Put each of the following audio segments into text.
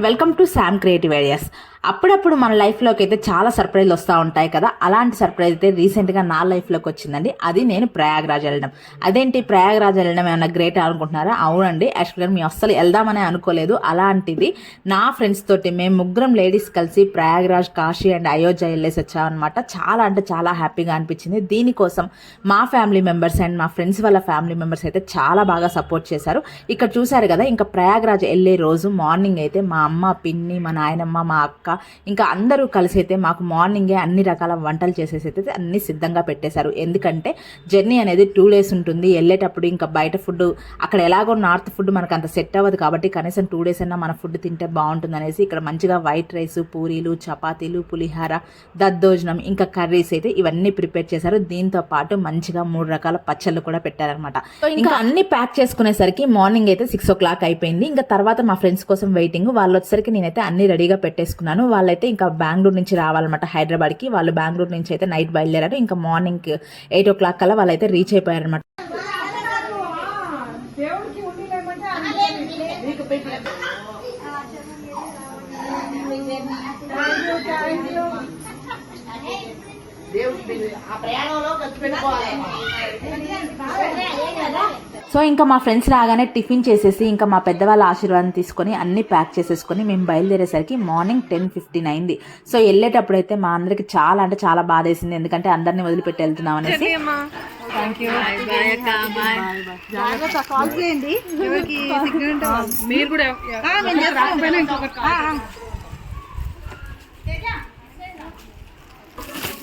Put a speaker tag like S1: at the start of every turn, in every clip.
S1: welcome to Sam Creative Ideas. అప్పుడప్పుడు మన లైఫ్లోకి అయితే చాలా సర్ప్రైజ్లు వస్తూ ఉంటాయి కదా. అలాంటి సర్ప్రైజ్ అయితే రీసెంట్గా నా లైఫ్లోకి వచ్చిందండి. అది నేను ప్రయాగరాజ్ వెళ్ళడం. అదేంటి ప్రయాగరాజ్ వెళ్ళడం ఏమన్నా గ్రేట్ అనుకుంటున్నారా? అవునండి. యాక్చువల్గా మేము అస్సలు వెళ్దామని అనుకోలేదు. అలాంటిది నా ఫ్రెండ్స్ తోటి మేము ముగ్గురం లేడీస్ కలిసి ప్రయాగరాజ్ కాశీ అండ్ అయోధ్య వెళ్ళేసి వచ్చామన్నమాట. చాలా అంటే చాలా హ్యాపీగా అనిపించింది. దీనికోసం మా ఫ్యామిలీ మెంబర్స్ అండ్ మా ఫ్రెండ్స్ వాళ్ళ ఫ్యామిలీ మెంబర్స్ అయితే చాలా బాగా సపోర్ట్ చేశారు. ఇక్కడ చూశారు కదా ఇంకా ప్రయాగరాజ్ వెళ్ళే రోజు మార్నింగ్ అయితే మా అమ్మ పిన్ని మా నాయనమ్మ మా అక్క ఇంకా అందరూ కలిసి అయితే మాకు మార్నింగే అన్ని రకాల వంటలు చేసేసి అయితే అన్ని సిద్ధంగా పెట్టేశారు. ఎందుకంటే జర్నీ అనేది టూ డేస్ ఉంటుంది. వెళ్ళేటప్పుడు ఇంకా బయట ఫుడ్ అక్కడ ఎలాగో నార్త్ ఫుడ్ మనకు అంత సెట్ అవ్వదు కాబట్టి కనీసం టూ డేస్ అయినా మన ఫుడ్ తింటే బాగుంటుంది అనేసి ఇక్కడ మంచిగా వైట్ రైస్ పూరీలు చపాతీలు పులిహార దద్దోజనం ఇంకా కర్రీస్ అయితే ఇవన్నీ ప్రిపేర్ చేశారు. దీంతో పాటు మంచిగా మూడు రకాల పచ్చళ్ళు కూడా పెట్టారనమాట ఇంకా అన్ని ప్యాక్ చేసుకునేసరికి మార్నింగ్ అయితే సిక్స్ ఓ క్లాక్ అయిపోయింది. ఇంకా తర్వాత మా ఫ్రెండ్స్ కోసం వెయిటింగ్ వాళ్ళు వచ్చేసరికి నేనైతే అన్ని రెడీగా పెట్టేసుకున్నాను. వాళ్ళైతే ఇంకా బెంగళూరు నుంచి రావాలన్నమాట హైదరాబాద్కి. వాళ్ళు బెంగళూరు నుంచి అయితే నైట్ బయలుదేరారు. ఇంకా మార్నింగ్ ఎయిట్ ఓ క్లాక్ కల్లా వాళ్ళైతే రీచ్ అయిపోయారనమాట సో ఇంకా మా ఫ్రెండ్స్ రాగానే టిఫిన్ చేసేసి ఇంకా మా పెద్దవాళ్ళ ఆశీర్వాదం తీసుకొని అన్ని ప్యాక్ చేసేసుకొని మేము బయలుదేరేసరికి మార్నింగ్ టెన్ ఫిఫ్టీన్ అయింది. సో వెళ్ళేటప్పుడు అయితే మా అందరికి చాలా అంటే చాలా బాధ వేసింది ఎందుకంటే అందరినీ వదిలిపెట్టి వెళ్తున్నాం అనేసి.
S2: మీరు కూడా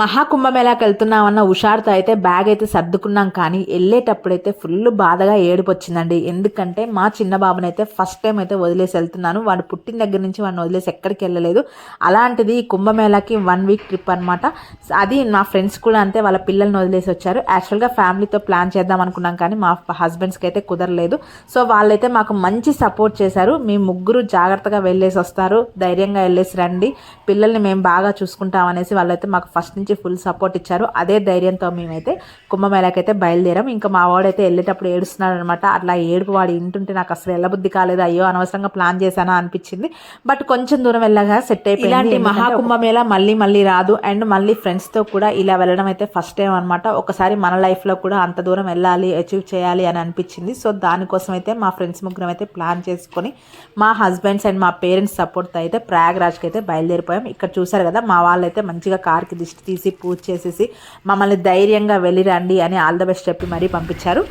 S1: మహాకుంభమేళాకి వెళ్తున్నామన్న ఉషార్తో అయితే బ్యాగ్ అయితే సర్దుకున్నాం కానీ వెళ్ళేటప్పుడు అయితే ఫుల్ బాధగా ఏడుపు వచ్చిందండి ఎందుకంటే మా చిన్న బాబుని అయితే ఫస్ట్ టైం అయితే వదిలేసి వెళ్తున్నాను. వాడు పుట్టిన దగ్గర నుంచి వాడిని వదిలేసి ఎక్కడికి వెళ్ళలేదు. అలాంటిది ఈ కుంభమేళాకి వన్ వీక్ ట్రిప్ అనమాట అది మా ఫ్రెండ్స్ కూడా అంతే వాళ్ళ పిల్లల్ని వదిలేసి వచ్చారు. యాక్చువల్గా ఫ్యామిలీతో ప్లాన్ చేద్దాం అనుకున్నాం కానీ మా హస్బెండ్స్కి అయితే కుదరలేదు. సో వాళ్ళైతే మాకు మంచి సపోర్ట్ చేశారు. మీ ముగ్గురు జాగ్రత్తగా వెళ్ళేసి వస్తారు. ధైర్యంగా వెళ్ళేసి రండి. పిల్లల్ని మేము బాగా చూసుకుంటాం అనేసి వాళ్ళైతే మాకు ఫస్ట్ నుంచి ఫుల్ సపోర్ట్ ఇచ్చారు. అదే ధైర్యంతో మేమైతే కుంభమేళాకి అయితే బయలుదేరాం. ఇంకా మా వాడైతే వెళ్ళేటప్పుడు ఏడుస్తున్నాడు అనమాట అట్లా ఏడుపు వాడు ఇంటుంటే నాకు అసలు వెళ్ళబుద్ధి కాలేదు. అయ్యో అనవసరంగా ప్లాన్ చేశానా అనిపించింది. బట్ కొంచెం దూరం వెళ్ళగా సెట్ అయిపోయింది. ఇలాంటి మహాకుంభమేళా మళ్ళీ మళ్ళీ రాదు. అండ్ మళ్ళీ ఫ్రెండ్స్తో కూడా ఇలా వెళ్ళడం అయితే ఫస్ట్ టైం అనమాట ఒకసారి మన లైఫ్లో కూడా అంత దూరం వెళ్ళాలి అచీవ్ చేయాలి అని అనిపించింది. సో దానికోసం అయితే మా ఫ్రెండ్స్ ముగ్గురం అయితే ప్లాన్ చేసుకొని మా హస్బెండ్స్ అండ్ మా పేరెంట్స్ సపోర్ట్తో అయితే ప్రయాగ్రాజ్కి అయితే బయలుదేరిపోయాం. ఇక్కడ చూసారు కదా మా వాళ్ళు అయితే మంచిగా కార్కి దిష్టి తీసి పూజ చేసేసి మమ్మల్ని ధైర్యంగా వెళ్ళి రండి అని ఆల్ ద బెస్ట్ చెప్పి మరీ పంపించారు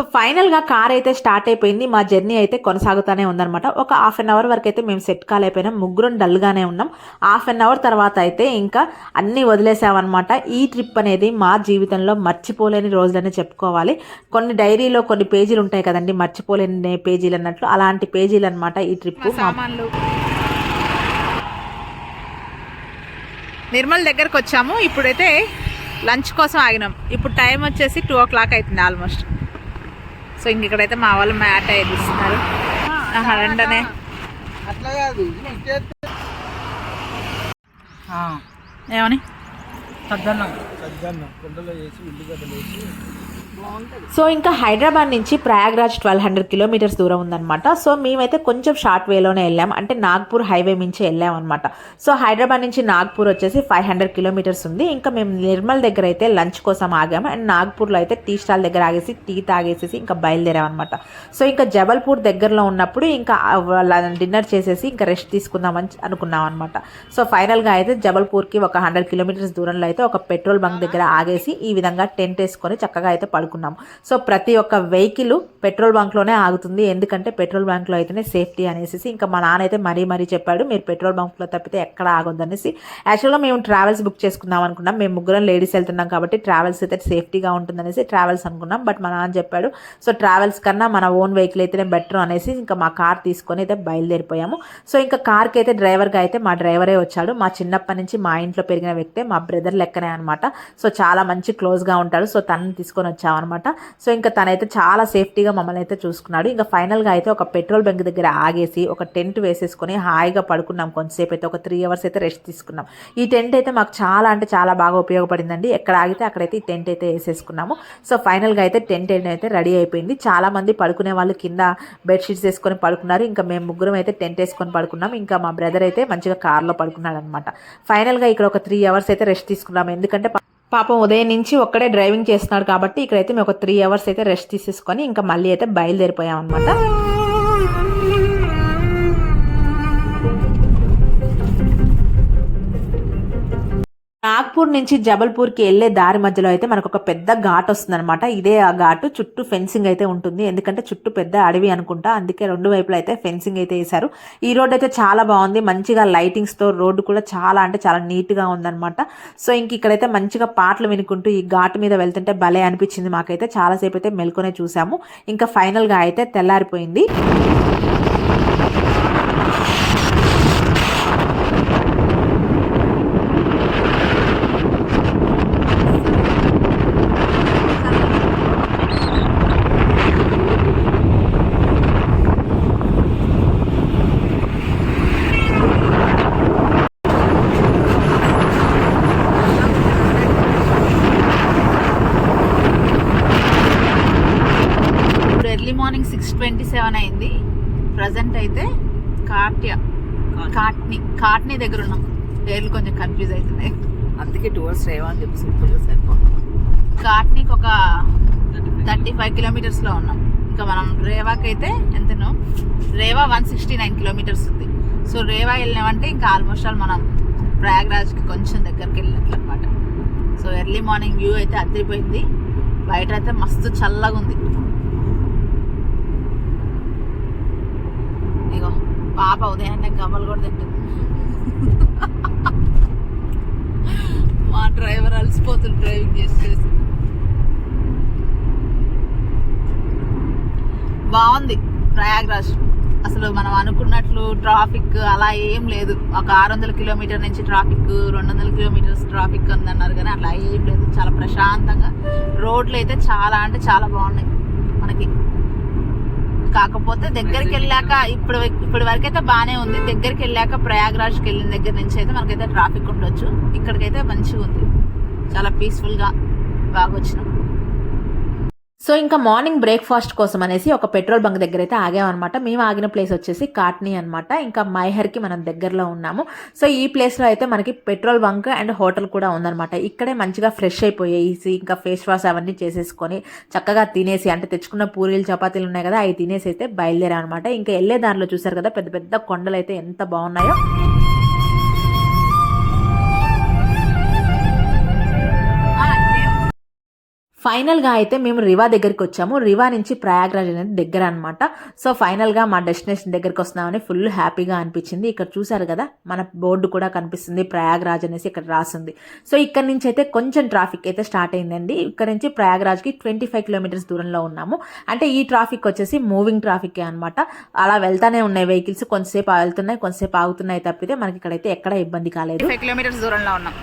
S1: సో ఫైనల్గా కార్ అయితే స్టార్ట్ అయిపోయింది. మా జర్నీ అయితే కొనసాగుతూనే ఉందన్నమాట. ఒక హాఫ్ అన్ అవర్ వరకు అయితే మేము సెట్ కాలేకపోయినాం ముగ్గురం డల్గానే ఉన్నాం. హాఫ్ అన్ అవర్ తర్వాత అయితే ఇంకా అన్నీ వదిలేసామన్నమాట ఈ ట్రిప్ అనేది మా జీవితంలో మర్చిపోలేని రోజులని చెప్పుకోవాలి. కొన్ని డైరీలో కొన్ని పేజీలు ఉంటాయి కదండి. మర్చిపోలేని పేజీలు అన్నట్లు అలాంటి పేజీలు అనమాట ఈ ట్రిప్
S2: సామాన్లు. నిర్మల్ దగ్గరకు వచ్చాము. ఇప్పుడైతే లంచ్ కోసం ఆగినాం. ఇప్పుడు టైం వచ్చేసి టూ ఓ క్లాక్ అవుతుంది ఆల్మోస్ట్ సో ఇంక ఇక్కడైతే మా వాళ్ళు మ్యాట్ అయితే ఇస్తున్నారు ఆహా, వెంటనే. ఏమని?
S3: సద్దన్నం సద్దన్నం కుండలో వేసి ఉల్లిగడ్డలు వేసి
S1: సో ఇంకా హైదరాబాద్ నుంచి ప్రయాగ్రాజ్ ట్వెల్వ్ హండ్రెడ్ కిలోమీటర్స్ దూరం ఉందన్నమాట. సో మేమైతే కొంచెం షార్ట్ వేలోనే వెళ్ళాం. అంటే నాగ్పూర్ హైవే నుంచి వెళ్ళాం అనమాట సో హైదరాబాద్ నుంచి నాగ్పూర్ వచ్చేసి ఫైవ్ హండ్రెడ్ కిలోమీటర్స్ ఉంది. ఇంకా మేము నిర్మల్ దగ్గర అయితే లంచ్ కోసం ఆగాము. అండ్ నాగ్పూర్లో అయితే టీ స్టాల్ దగ్గర ఆగేసి టీ తాగేసేసి ఇంకా బయలుదేరాం అనమాట సో ఇంకా జబల్పూర్ దగ్గరలో ఉన్నప్పుడు ఇంకా డిన్నర్ చేసేసి ఇంకా రెస్ట్ తీసుకుందామని అనుకున్నాం అనమాట సో ఫైనల్గా అయితే జబల్పూర్కి ఒక హండ్రెడ్ కిలోమీటర్స్ దూరంలో అయితే ఒక పెట్రోల్ బంక్ దగ్గర ఆగేసి ఈ విధంగా టెంట్ వేసుకొని చక్కగా అయితే పడుకున్నాం. అనుకున్నాం సో ప్రతి ఒక్క వెహికల్ పెట్రోల్ బంక్లోనే ఆగుతుంది. ఎందుకంటే పెట్రోల్ బంక్లో అయితేనే సేఫ్టీ అనేసి ఇంకా మా నాన్న అయితే మరీ మరీ చెప్పాడు మీరు పెట్రోల్ బంక్లో తప్పితే ఎక్కడ ఆగొద్దనేసి. యాక్చువల్గా మేము ట్రావెల్స్ బుక్ చేసుకుందాం అనుకున్నాం. మేము ముగ్గురం లేడీస్ వెళ్తున్నాం కాబట్టి ట్రావెల్స్ అయితే సేఫ్టీగా ఉంటుందనేసి ట్రావెల్స్ అనుకున్నాం. బట్ మా నాన్న చెప్పాడు సో ట్రావెల్స్ కన్నా మన ఓన్ వెహికల్ అయితేనే బెటర్ అనేసి ఇంకా మా కార్ తీసుకొని అయితే బయలుదేరిపోయాము. సో ఇంకా కార్కి అయితే డ్రైవర్గా అయితే మా డ్రైవరే వచ్చాడు. మా చిన్నప్పటి నుంచి మా ఇంట్లో పెరిగిన వ్యక్తే మా బ్రదర్ లెక్కనే అనమాట సో చాలా మంచి క్లోజ్గా ఉంటాడు. సో తనని తీసుకొని వచ్చాము అనమాట సో ఇంకా తనైతే చాలా సేఫ్టీగా మమ్మల్ని అయితే చూసుకున్నాడు. ఇంకా ఫైనల్గా అయితే ఒక పెట్రోల్ బంక్ దగ్గర ఆగేసి ఒక టెంట్ వేసేసుకొని హాయిగా పడుకున్నాం కొంతసేపు అయితే. ఒక త్రీ అవర్స్ అయితే రెస్ట్ తీసుకున్నాం. ఈ టెంట్ అయితే మాకు చాలా అంటే చాలా బాగా ఉపయోగపడిందండి. ఎక్కడ ఆగితే అక్కడైతే ఈ టెంట్ అయితే వేసేసుకున్నాము. సో ఫైనల్గా అయితే టెంట్ అయితే రెడీ అయిపోయింది. చాలామంది పడుకునే వాళ్ళు కింద బెడ్షీట్స్ వేసుకొని పడుకున్నారు. ఇంకా మేము ముగ్గురం అయితే టెంట్ వేసుకొని పడుకున్నాం. ఇంకా మా బ్రదర్ అయితే మంచిగా కార్లో పడుకున్నాడు అనమాట ఫైనల్గా ఇక్కడ ఒక త్రీ అవర్స్ అయితే రెస్ట్ తీసుకున్నాం ఎందుకంటే పాపం ఉదయం నుంచి ఒక్కడే డ్రైవింగ్ చేస్తున్నాడు కాబట్టి ఇక్కడైతే మేము ఒక త్రీ అవర్స్ అయితే రెస్ట్ తీసేసుకొని ఇంకా మళ్ళీ అయితే బయలుదేరిపోయాం అనమాట నాగ్పూర్ నుంచి జబల్పూర్కి వెళ్ళే దారి మధ్యలో అయితే మనకు ఒక పెద్ద ఘాట్ వస్తుందన్నమాట. ఇదే ఆ ఘాటు చుట్టూ ఫెన్సింగ్ అయితే ఉంటుంది. ఎందుకంటే చుట్టూ పెద్ద అడవి అనుకుంటా. అందుకే రెండు వైపులా అయితే ఫెన్సింగ్ అయితే వేశారు. ఈ రోడ్ అయితే చాలా బాగుంది. మంచిగా లైటింగ్స్తో రోడ్డు కూడా చాలా అంటే చాలా నీట్గా ఉందన్నమాట. సో ఇంక ఇక్కడైతే మంచిగా పాటలు వినుకుంటూ ఈ ఘాట్ మీద వెళ్తుంటే భలే అనిపించింది మాకైతే. చాలాసేపు అయితే మెల్కొనే చూసాము. ఇంకా ఫైనల్గా అయితే తెల్లారిపోయింది
S2: ఇప్పుడు early morning six twenty seven అయింది ప్రజెంట్ అయితే కాట్య కాట్ని కాట్ని దగ్గర ఉన్నాం పేర్లు కొంచెం కన్ఫ్యూజ్ అవుతున్నాయి.
S1: అందుకే టూవర్స్ రేవా అని చెప్పి సింపుల్గా
S2: కాట్నీకి ఒక థర్టీ ఫైవ్ కిలోమీటర్స్లో ఉన్నాం. ఇంకా మనం రేవాకి అయితే ఎంతనో? Rewa one sixty nine kilometres ఉంది. సో రేవా వెళ్ళినామంటే ఇంకా ఆల్మోస్ట్ ఆల్ మనం ప్రయాగ్రాజ్కి కొంచెం దగ్గరికి వెళ్ళినట్లు అనమాట సో ఎర్లీ మార్నింగ్ వ్యూ అయితే అదిరిపోయింది. బయట అయితే మస్తు చల్లగా ఉంది పాప ఉదయాన్నే గవ్వలు కూడా తింటుంది. మా డ్రైవర్ అలసిపోతుంది డ్రైవింగ్ చేసి చేసి బాగుంది ప్రయాగ్రాజ్. అసలు మనం అనుకున్నట్లు ట్రాఫిక్ అలా ఏం లేదు. ఒక ఆరు వందల కిలోమీటర్ నుంచి ట్రాఫిక్ రెండు వందల కిలోమీటర్స్ ట్రాఫిక్ ఉందన్నారు కానీ అట్లా ఏం లేదు. చాలా ప్రశాంతంగా. రోడ్లు అయితే చాలా అంటే చాలా బాగున్నాయి మనకి. కాకపోతే దగ్గరికి వెళ్ళాక ఇప్పుడు ఇప్పటి వరకు అయితే బాగానే ఉంది. దగ్గరికి వెళ్ళాక ప్రయాగ్రాజ్కి వెళ్ళిన దగ్గర నుంచి అయితే మనకైతే ట్రాఫిక్ ఉండొచ్చు. ఇక్కడికైతే మంచిగా ఉంది చాలా పీస్ఫుల్గా బాగా వచ్చినాం
S1: సో ఇంకా మార్నింగ్ బ్రేక్ఫాస్ట్ కోసం అనేసి ఒక పెట్రోల్ బంక్ దగ్గర అయితే ఆగామన్నమాట. మేము ఆగిన ప్లేస్ వచ్చేసి కాట్నీ అనమాట ఇంకా మైహర్కి మనం దగ్గరలో ఉన్నాము. సో ఈ ప్లేస్లో అయితే మనకి పెట్రోల్ బంక్ అండ్ హోటల్ కూడా ఉందన్నమాట. ఇక్కడే మంచిగా ఫ్రెష్ అయిపోయేసి ఇంకా ఫేస్ వాష్ అవన్నీ చేసేసుకొని చక్కగా తినేసి అంటే తెచ్చుకున్న పూరీలు చపాతీలు ఉన్నాయి కదా అవి తినేసి అయితే బయలుదేరాం అనమాట ఇంకా వెళ్ళే దారిలో చూసారు కదా పెద్ద పెద్ద కొండలు అయితే ఎంత బాగున్నాయో. ఫైనల్గా అయితే మేము రివా దగ్గరికి వచ్చాము. రివా నుంచి ప్రయాగ్రాజ్ అనేది దగ్గర అనమాట సో ఫైనల్గా మా డెస్టినేషన్ దగ్గరికి వస్తున్నామని ఫుల్ హ్యాపీగా అనిపించింది. ఇక్కడ చూసారు కదా మన బోర్డు కూడా కనిపిస్తుంది. ప్రయాగ్రాజ్ అనేసి ఇక్కడ రాసింది. సో ఇక్కడ నుంచి అయితే కొంచెం ట్రాఫిక్ అయితే స్టార్ట్ అయిందండి. ఇక్కడ నుంచి ప్రయాగ్రాజ్కి ట్వంటీ ఫైవ్ కిలోమీటర్స్ దూరంలో ఉన్నాము. అంటే ఈ ట్రాఫిక్ వచ్చేసి మూవింగ్ ట్రాఫికే అనమాట అలా వెళ్తానే ఉన్నాయి వెహికల్స్. కొంతసేపు వెళ్తున్నాయి కొంతసేపు ఆగుతున్నాయి తప్పితే మనకి ఇక్కడైతే ఎక్కడ ఇబ్బంది కాలేదు.
S2: ఫైవ్ కిలోమీటర్స్ దూరంలో ఉన్నాం.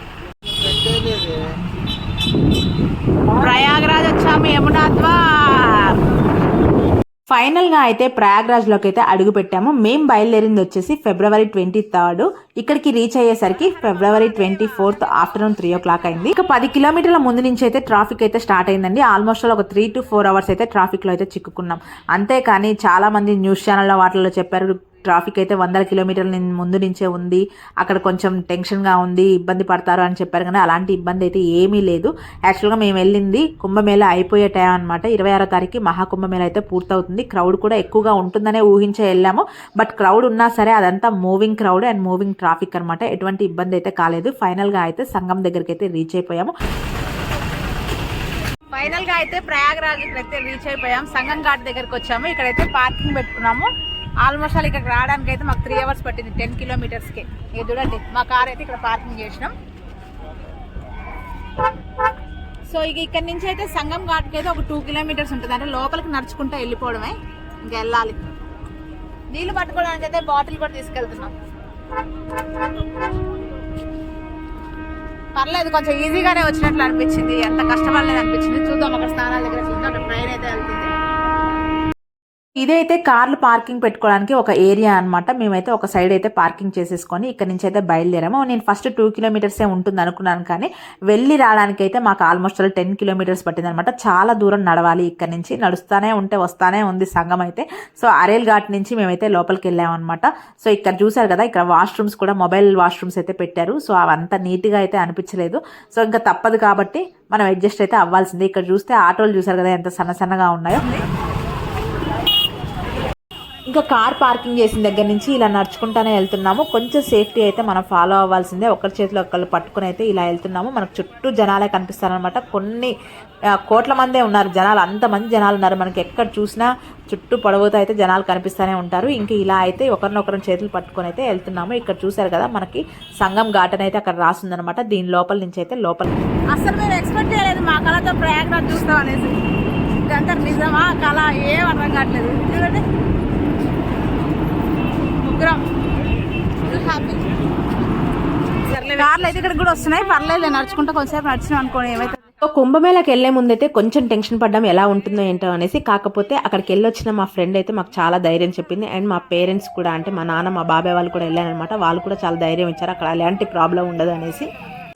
S2: ప్రయాగరాజ్ వచ్చాము యమునా ద్వార్.
S1: ఫైనల్గా అయితే ప్రయాగ్రాజ్లోకి అయితే అడుగు పెట్టాము. మేము బయలుదేరింది వచ్చేసి ఫిబ్రవరి ట్వంటీ థర్డ్. ఇక్కడికి రీచ్ అయ్యేసరికి February twenty fourth afternoon three o'clock అయింది. ఇక పది కిలోమీటర్ల ముందు నుంచి అయితే ట్రాఫిక్ అయితే స్టార్ట్ అయిందండి. ఆల్మోస్ట్ ఒక త్రీ టు ఫోర్ అవర్స్ అయితే ట్రాఫిక్లో అయితే చిక్కుకున్నాం. అంతేకాని చాలా మంది న్యూస్ ఛానల్లో వాటిల్లో చెప్పారు ట్రాఫిక్ అయితే వందల కిలోమీటర్ల ముందు నుంచే ఉంది. అక్కడ కొంచెం టెన్షన్గా ఉంది ఇబ్బంది పడతారు అని చెప్పారు. కానీ అలాంటి ఇబ్బంది అయితే ఏమీ లేదు. యాక్చువల్గా మేము వెళ్ళింది కుంభమేళ అయిపోయే టైం అనమాట ఇరవై ఆరో తారీఖు మహాకుంభమేళ అయితే పూర్తవుతుంది. క్రౌడ్ కూడా ఎక్కువగా ఉంటుందనే ఊహించే వెళ్ళాము. బట్ క్రౌడ్ ఉన్నా సరే అదంతా moving crowd and moving traffic అనమాట ఎటువంటి ఇబ్బంది అయితే కాలేదు. ఫైనల్గా అయితే సంఘం దగ్గరికి అయితే రీచ్ అయిపోయాము.
S2: ఫైనల్గా అయితే ప్రయాగరాజ్ అయితే రీచ్ అయిపోయాం. సంగం ఘాట్ దగ్గరికి వచ్చాము. ఇక్కడైతే పార్కింగ్ పెట్టుకున్నాము. ఆల్మోస్ట్ అలా ఇక్కడికి రావడానికి అయితే మాకు త్రీ అవర్స్ పట్టింది. టెన్ కిలోమీటర్స్కి. ఇది చూడండి మా కార్ అయితే ఇక్కడ పార్కింగ్ చేసినాం. సో ఇక ఇక్కడ నుంచి అయితే సంగం ఘాట్కి అయితే ఒక టూ కిలోమీటర్స్ ఉంటుంది. అంటే లోపలికి నడుచుకుంటూ వెళ్ళిపోవడమే. ఇంకా వెళ్ళాలి. నీళ్ళు పట్టుకోవడానికి అయితే బాటిల్ కూడా తీసుకెళ్తున్నాం. పర్లేదు కొంచెం ఈజీగానే వచ్చినట్లు అనిపించింది. ఎంత కష్టపడలేదు అనిపించింది. చూద్దాం అక్కడ స్నానాల దగ్గర చూద్దాం. ట్రైన్ అయితే వెళ్తుంది.
S1: ఇదైతే కార్లు పార్కింగ్ పెట్టుకోవడానికి ఒక ఏరియా అన్నమాట. మేమైతే ఒక సైడ్ అయితే పార్కింగ్ చేసేసుకొని ఇక్కడ నుంచి అయితే బయలుదేరాము. నేను ఫస్ట్ టూ కిలోమీటర్సే ఉంటుంది అనుకున్నాను కానీ వెళ్ళి రావడానికి అయితే మాకు ఆల్మోస్ట్ టెన్ కిలోమీటర్స్ పట్టింది అనమాట చాలా దూరం నడవాలి ఇక్కడ నుంచి. నడుస్తానే ఉంటే వస్తానే ఉంది సంఘం అయితే. సో అరేల్ ఘాట్ నుంచి మేమైతే లోపలికి వెళ్ళామన్నమాట. సో ఇక్కడ చూసారు కదా ఇక్కడ వాష్రూమ్స్ కూడా మొబైల్ వాష్రూమ్స్ అయితే పెట్టారు. సో అవంతా నీట్గా అయితే అనిపించలేదు. సో ఇంకా తప్పదు కాబట్టి మనం అడ్జస్ట్ అయితే అవ్వాల్సిందే. ఇక్కడ చూస్తే ఆటోలు చూసారు కదా ఎంత సన్న సన్నగా ఉన్నాయో. ఇంకా కార్ పార్కింగ్ చేసిన దగ్గర నుంచి ఇలా నడుచుకుంటానే వెళ్తున్నాము. కొంచెం సేఫ్టీ అయితే మనం ఫాలో అవ్వాల్సిందే. ఒకరి చేతిలో ఒకళ్ళు పట్టుకుని అయితే ఇలా వెళ్తున్నాము. మనకు చుట్టూ జనాలే కనిపిస్తారనమాట కొన్ని కోట్ల మందే ఉన్నారు జనాలు. అంతమంది జనాలు ఉన్నారు. మనకి ఎక్కడ చూసినా చుట్టూ పొడవుతో అయితే జనాలు కనిపిస్తూనే ఉంటారు. ఇంకా ఇలా అయితే ఒకరినొకరిని చేతులు పట్టుకొని అయితే వెళ్తున్నాము. ఇక్కడ చూసారు కదా మనకి సంగం ఘాటన అయితే అక్కడ రాసిందనమాట దీని లోపల నుంచి అయితే లోపల
S2: అసలు మేము ఎక్స్పెక్ట్ చేయలేదు. మా కళతో ప్రయాగరాజ్ చూస్తాం అనేసి. ఇదంతా నిజమా కళ? ఏం అర్థం కావట్లేదు. చూడండి. ముగ్గురం. కార్లు అయితే ఇక్కడ కూడా వస్తున్నాయి. పర్లేదు నడుచుకుంటా కొంచెంసేపు నడిచినాం అనుకోండి ఏమైతే
S1: కుంభమేళకి వెళ్ళే ముందైతే కొంచెం టెన్షన్ పడ్డం ఎలా ఉంటుందో ఏంటో అనేసి. కాకపోతే అక్కడికి వెళ్ళొచ్చిన మా ఫ్రెండ్ అయితే మాకు చాలా ధైర్యం చెప్పింది. అండ్ మా పేరెంట్స్ కూడా అంటే మా నాన్న మా బాబాయ్ వాళ్ళు కూడా వెళ్ళారనమాట వాళ్ళు కూడా చాలా ధైర్యం ఇచ్చారు. అక్కడ ఎలాంటి ప్రాబ్లం ఉండదు అనేసి.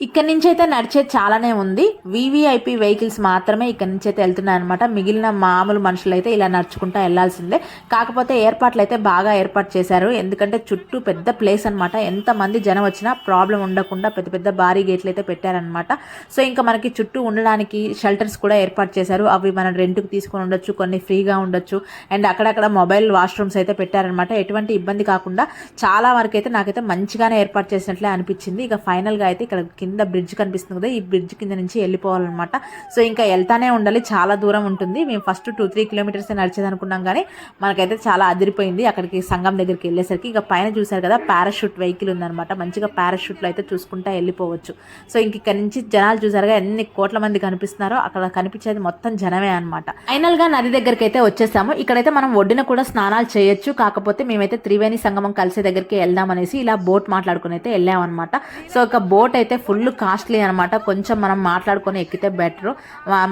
S1: ఇక్కడ నుంచి అయితే నడిచేది చాలానే ఉంది. వివిఐపి వెహికల్స్ మాత్రమే ఇక్కడ నుంచి అయితే వెళ్తున్నాయి అనమాట మిగిలిన మామూలు మనుషులు అయితే ఇలా నడుచుకుంటా వెళ్ళాల్సిందే కాకపోతే ఏర్పాట్లు అయితే బాగా ఏర్పాటు చేశారు. ఎందుకంటే చుట్టూ పెద్ద ప్లేస్ అనమాట ఎంత మంది జనం వచ్చినా ప్రాబ్లం ఉండకుండా పెద్ద పెద్ద భారీ గేట్లు అయితే పెట్టారనమాట సో ఇంకా మనకి చుట్టూ ఉండడానికి షెల్టర్స్ కూడా ఏర్పాటు చేశారు. అవి మనం రెంట్కి తీసుకొని ఉండొచ్చు కొన్ని ఫ్రీగా ఉండొచ్చు. అండ్ అక్కడక్కడ మొబైల్ వాష్రూమ్స్ అయితే పెట్టారనమాట ఎటువంటి ఇబ్బంది కాకుండా చాలా వరకు అయితే నాకైతే మంచిగానే ఏర్పాటు చేసినట్లే అనిపించింది. ఇక ఫైనల్గా అయితే ఇక్కడ కింద కింద బ్రిడ్జ్ కనిపిస్తుంది కదా ఈ బ్రిడ్జ్ కింద నుంచి వెళ్ళిపోవాలన్నమాట. సో ఇంకా వెళ్తానే ఉండాలి. చాలా దూరం ఉంటుంది. మేము ఫస్ట్ టూ త్రీ కిలోమీటర్స్ నడిచేది అనుకున్నాం కానీ మనకైతే చాలా అదిరిపోయింది. అక్కడికి సంఘం దగ్గరికి వెళ్ళేసరికి ఇక పైన చూసారు కదా పారాషూట్ వెహికల్ ఉందన్నమాట. మంచిగా పారాషూట్లో అయితే చూసుకుంటా వెళ్ళిపోవచ్చు. సో ఇంక ఇక్కడ నుంచి జనాలు చూసారుగా ఎన్ని కోట్ల మంది కనిపిస్తున్నారో అక్కడ కనిపించేది మొత్తం జనమే అనమాట ఫైనల్గా నది దగ్గరికి అయితే వచ్చేసాము. ఇక్కడైతే మనం ఒడ్డున కూడా స్నానాలు చేయొచ్చు. కాకపోతే మేమైతే త్రివేణి సంగమం కలిసే దగ్గరికి వెళ్దాం అనేసి ఇలా బోట్ మాట్లాడుకుని అయితే వెళ్ళామన్నమాట. సో ఒక బోట్ అయితే ఫుల్ కాస్ట్లీ అనమాట కొంచెం మనం మాట్లాడుకొని ఎక్కితే బెటర్.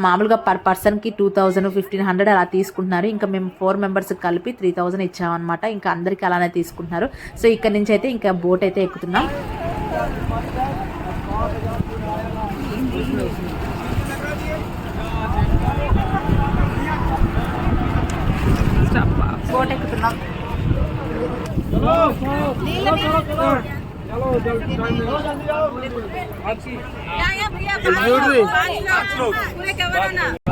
S1: మామూలుగా పర్ పర్సన్కి టూ థౌజండ్ ఫిఫ్టీన్ హండ్రెడ్ అలా తీసుకుంటున్నారు. ఇంకా మేము ఫోర్ మెంబర్స్ కలిపి త్రీ థౌజండ్ ఇచ్చామన్నమాట. ఇంకా అందరికీ అలానే తీసుకుంటున్నారు. సో ఇక్కడ నుంచి అయితే ఇంకా బోట్ అయితే ఎక్కుతున్నాం.
S2: బోట్ ఎక్కుతున్నాం.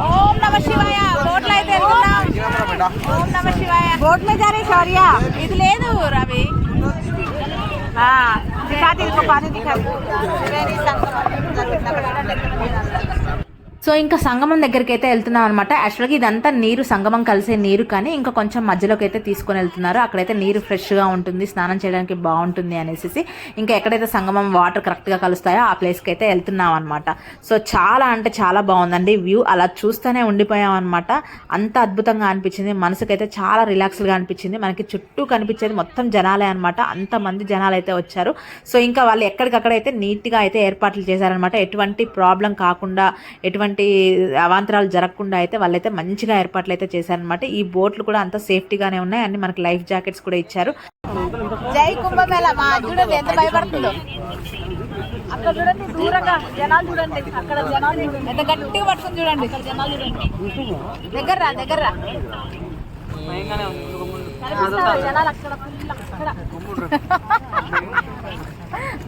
S2: ఓం నమ శివాయ బోట్లో అయితే వెళ్తున్నాం ఓం నమ శివాయ బోట్ में जा रहे शौर्या ఇది లేదు రవి हाँ दिखा दी इसको पानी दिखा त्रिवेणी संगम
S1: సో ఇంకా సంగమం దగ్గరికి అయితే వెళ్తున్నాం అనమాట యాక్చువల్గా ఇదంతా నీరు సంగమం కలిసే నీరు కానీ ఇంకా కొంచెం మధ్యలోకి అయితే తీసుకొని వెళ్తున్నారు. అక్కడైతే నీరు ఫ్రెష్గా ఉంటుంది స్నానం చేయడానికి బాగుంటుంది అనేసి. ఇంకా ఎక్కడైతే సంగమం వాటర్ కరెక్ట్గా కలుస్తాయో ఆ ప్లేస్కి అయితే వెళ్తున్నాం అనమాట సో చాలా అంటే చాలా బాగుందండి వ్యూ. అలా చూస్తూనే ఉండిపోయాం అనమాట అంత అద్భుతంగా అనిపించింది. మనసుకైతే చాలా రిలాక్స్గా అనిపించింది. మనకి చుట్టూ కనిపించేది మొత్తం జనాలే అనమాట అంతమంది జనాలు అయితే వచ్చారు. సో ఇంకా వాళ్ళు ఎక్కడికక్కడైతే నీట్గా అయితే ఏర్పాట్లు చేశారనమాట ఎటువంటి ప్రాబ్లం కాకుండా ఎటువంటి అవాంతరాలు జరగకుండా అయితే వాళ్ళైతే మంచిగా ఏర్పాట్లు అయితే చేశారనమాట ఈ బోట్లు కూడా అంత సేఫ్టీగానే ఉన్నాయి అన్ని మనకి లైఫ్ జాకెట్స్ కూడా ఇచ్చారు
S2: జై కుంభమేళ మా చూడండి ఎంత భయపడుతుందో అక్కడ చూడండి దూరంగా జనాలు చూడండి అక్కడ జనాలు చూడండి ఎంత గట్టిగా పట్టుకుని చూడండి ఇక్కడ జనాలు చూడండి దగ్గర రా దగ్గర రా కనిపిస్తారా జనాలు అక్కడ full అక్కడ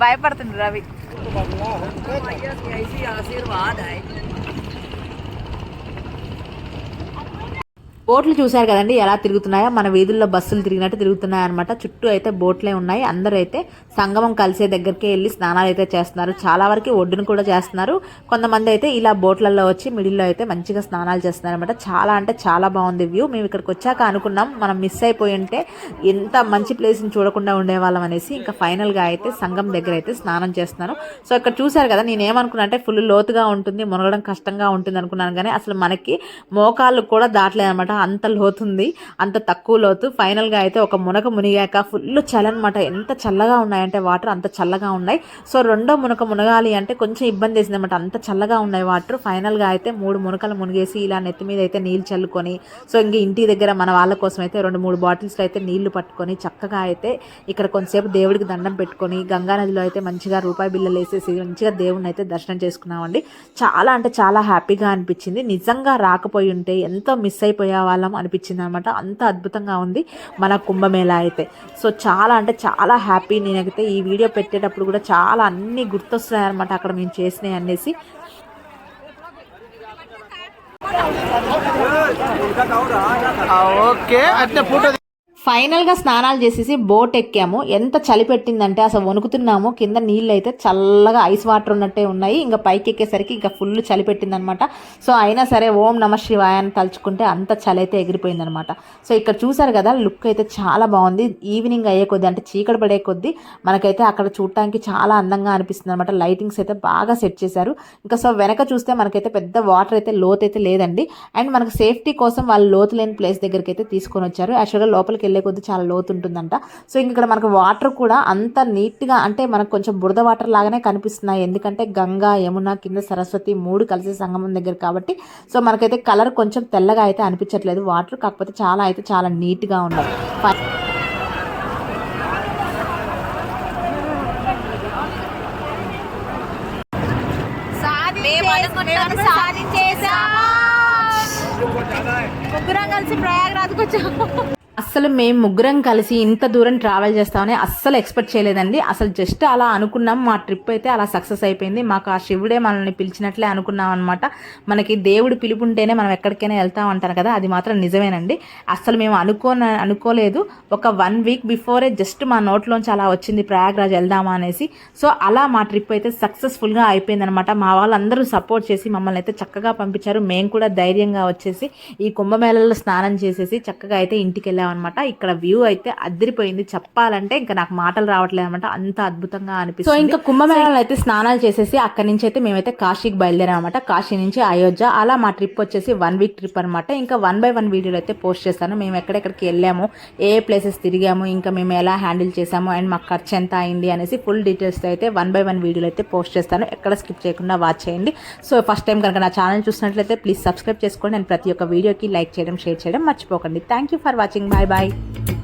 S2: భయపడుతుంది రవి
S1: బోట్లు చూశారు కదండి ఎలా తిరుగుతున్నాయో మన వీధుల్లో బస్సులు తిరిగినట్టు తిరుగుతున్నాయి అనమాట చుట్టూ అయితే బోట్లే ఉన్నాయి. అందరూ అయితే సంగమం కలిసే దగ్గరికి వెళ్ళి స్నానాలు అయితే చేస్తున్నారు. చాలా వరకు ఒడ్డును కూడా చేస్తున్నారు. కొంతమంది అయితే ఇలా బోట్లలో వచ్చి మిడిల్లో అయితే మంచిగా స్నానాలు చేస్తున్నారు అనమాట చాలా అంటే చాలా బాగుంది వ్యూ. మేము ఇక్కడికి వచ్చాక అనుకున్నాం మనం మిస్ అయిపోయి ఉంటే ఎంత మంచి ప్లేస్ని చూడకుండా ఉండేవాళ్ళం అనేసి ఇంకా ఫైనల్గా అయితే సంగం దగ్గర అయితే స్నానం చేస్తున్నారు. సో ఇక్కడ చూశారు కదా నేను ఏమనుకున్నా అంటే ఫుల్ లోతుగా ఉంటుంది మునగడం కష్టంగా ఉంటుంది అనుకున్నాను. కానీ అసలు మనకి మోకాళ్ళు కూడా దాటలేదన్నమాట. అంత లోతుంది అంత తక్కువ లోతు. ఫైనల్గా అయితే ఒక మునక మునిగాక ఫుల్ చలనమాట. ఎంత చల్లగా ఉన్నాయంటే వాటర్ అంత చల్లగా ఉన్నాయి. సో రెండో మునక మునగాలి అంటే కొంచెం ఇబ్బంది వేసింది అనమాట అంత చల్లగా ఉన్నాయి వాటర్ ఫైనల్గా అయితే మూడు మునకలు మునిగేసి ఇలా నెత్తి మీద అయితే నీళ్ళు చల్లుకొని సో ఇంక ఇంటి దగ్గర మన వాళ్ళ కోసం అయితే రెండు మూడు బాటిల్స్లో అయితే నీళ్ళు పట్టుకొని చక్కగా అయితే ఇక్కడ కొంతసేపు దేవుడికి దండం పెట్టుకొని గంగా నదిలో అయితే మంచిగా రూపాయి బిల్లలు వేసేసి మంచిగా దేవుడిని అయితే దర్శనం చేసుకున్నామండి. చాలా అంటే చాలా హ్యాపీగా అనిపించింది. నిజంగా రాకపోయి ఉంటే ఎంతో మిస్ అయిపోయావా వాళ్ళం అనిపించింది అనమాట అంత అద్భుతంగా ఉంది మన కుంభమేళ అయితే. సో చాలా అంటే చాలా హ్యాపీ. నేనైతే ఈ వీడియో పెట్టేటప్పుడు కూడా చాలా అన్నీ గుర్తొస్తున్నాయి అనమాట అక్కడ మేము చేసినాయి అనేసి.
S3: ఓకే. అంటే ఫోటో
S1: ఫైనల్గా స్నానాలు చేసేసి బోట్ ఎక్కాము. ఎంత చలి పెట్టిందంటే అసలు వణుకుతున్నాము. కింద నీళ్ళు అయితే చల్లగా ఐస్ వాటర్ ఉన్నట్టే ఉన్నాయి. ఇంకా పైకి ఎక్కేసరికి ఇంకా ఫుల్ చలి పెట్టిందనమాట. సో అయినా సరే ఓం నమ శివాయ అని తలుచుకుంటే అంత చలి అయితే ఎగిరిపోయిందనమాట. సో ఇక్కడ చూసారు కదా లుక్ అయితే చాలా బాగుంది. ఈవినింగ్ అయ్యే కొద్దీ అంటే చీకటి పడే కొద్దీ మనకైతే అక్కడ చూడటానికి చాలా అందంగా అనిపిస్తుంది అనమాట లైటింగ్స్ అయితే బాగా సెట్ చేశారు. ఇంకా సో వెనక చూస్తే మనకైతే పెద్ద వాటర్ అయితే లోతు అయితే లేదండి. అండ్ మనకు సేఫ్టీ కోసం వాళ్ళు లోతు లేని ప్లేస్ దగ్గరికి అయితే తీసుకొని వచ్చారు. యాక్చువల్గా లోపలికి వెళ్ళే కొద్దీ చాలా లోతు ఉంటుందంట సో ఇంక ఇక్కడ మనకు వాటర్ కూడా అంత నీట్గా అంటే మనకు కొంచెం బురద వాటర్ లాగానే కనిపిస్తున్నాయి. ఎందుకంటే గంగా యమున కింద సరస్వతి మూడు కలిసి సంగమం దగ్గర కాబట్టి సో మనకైతే కలర్ కొంచెం తెల్లగా అయితే అనిపించట్లేదు. వాటర్ కాకపోతే చాలా అయితే చాలా నీట్గా ఉన్నాయి
S2: ముగ్గురం కలిసి ప్రయాగరాజ్కి వచ్చాము
S1: అస్సలు మేము ముగ్గురం కలిసి ఇంత దూరం ట్రావెల్ చేస్తామని అస్సలు ఎక్స్పెక్ట్ చేయలేదండి. అసలు జస్ట్ అలా అనుకున్నాం. మా ట్రిప్ అయితే అలా సక్సెస్ అయిపోయింది. మాకు ఆ శివుడే మనల్ని పిలిచినట్లే అనుకున్నాం అనమాట మనకి దేవుడు పిలుపు ఉంటేనే మనం ఎక్కడికైనా వెళ్తాం అంటారు కదా అది మాత్రం నిజమేనండి. అస్సలు మేము అనుకో అనుకోలేదు. ఒక వన్ వీక్ బిఫోరే జస్ట్ మా నోట్లోంచి అలా వచ్చింది ప్రయాగ్రాజ్ వెళ్దామా అనేసి. సో అలా మా ట్రిప్ అయితే సక్సెస్ఫుల్గా అయిపోయిందనమాట మా వాళ్ళందరూ సపోర్ట్ చేసి మమ్మల్ని అయితే చక్కగా పంపించారు. మేము కూడా ధైర్యంగా వచ్చేసి ఈ కుంభమేళలో స్నానం చేసేసి చక్కగా అయితే ఇంటికి వెళ్ళామన్నమాట ఇక్కడ వ్యూ అయితే అదిరిపోయింది. చెప్పాలంటే ఇంకా నాకు మాటలు రావట్లేదు అనమాట అంత అద్భుతంగా అనిపిస్తుంది. సో ఇంకా కుంభమేళలో అయితే స్నానాలు చేసేసి అక్కడి నుంచి అయితే మేమైతే కాశీకి బయలుదేరామన్నమాట. కాశీ నుంచి అయోధ్య. అలా మా ట్రిప్ వచ్చేసి వన్ వీక్ ట్రిప్ అనమాట ఇంకా వన్ బై వన్ వీడియోలు అయితే పోస్ట్ చేస్తాను. మేము ఎక్కడెక్కడికి వెళ్ళాము ఏ ప్లేసెస్ తిరిగాము ఇంకా మేము ఎలా హ్యాండిల్ చేసాము అండ్ మాకు ఖర్చు ఎంత అయింది అనేసి ఫుల్ డీటెయిల్స్ అయితే వన్ బై వన్ వీడియోలు అయితే పోస్ట్ చేస్తాను. ఎక్కడ స్కిప్ చేయకుండా వాచ్ చేయండి. సో ఫస్ట్ టైం కనుక నా ఛానల్ చూసినట్లయితే ప్లీజ్ సబ్స్క్రైబ్ చేసుకోండి. అండ్ ప్రతి ఒక్క వీడియోకి లైక్ చేయడం షేర్ చేయడం మర్చిపోకండి. Thank you for watching Bye bye.